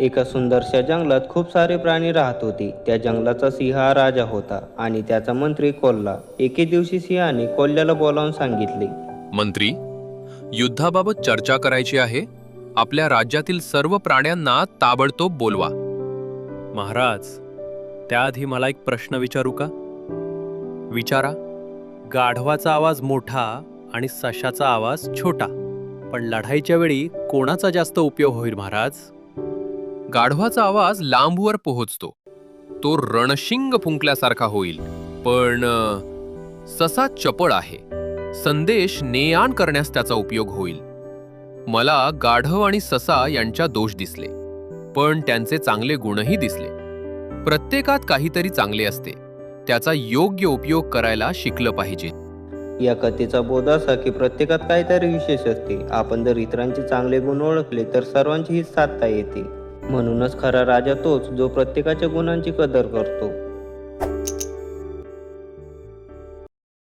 एका सुंदरशा जंगलात खूप सारे प्राणी राहत होते. त्या जंगलाचा सिंह हा राजा होता आणि त्याचा मंत्री कोल्हा. एके दिवशी सिंहाने कोल्ह्याला बोलावून सांगितले. मंत्री युद्धाबाबत चर्चा करायची आहे? आपल्या राज्यातील सर्व प्राण्यांना ताबडतोब बोलवा. महाराज त्याआधी मला एक प्रश्न विचारू का? विचारा. गाढवाचा आवाज मोठा आणि सशाचा आवाज छोटा. पण लढाईच्या वेळी कोणाचा जास्त उपयोग होईल महाराज? गाढवाचा आवाज लांबवर पोहोचतो. तो रणशिंग फुंकल्यासारखा होईल. पण ससा चपळ आहे. संदेश नेआण करण्यास त्याचा उपयोग होईल. मला गाढव आणि ससा यांच्या दोष दिसले. पण त्यांचे चांगले गुणही दिसले. प्रत्येकात काहीतरी चांगले असते. त्याचा योग्य उपयोग करायला शिकलं पाहिजे. या कथेचा बोध असा की प्रत्येकात काहीतरी विशेष असते. आपण जर इतरांचे चांगले गुण ओळखले तर सर्वांचीही साधता येते. म्हणूनच खरा राजा तोच जो प्रत्येकाच्या गुणांची कदर करतो.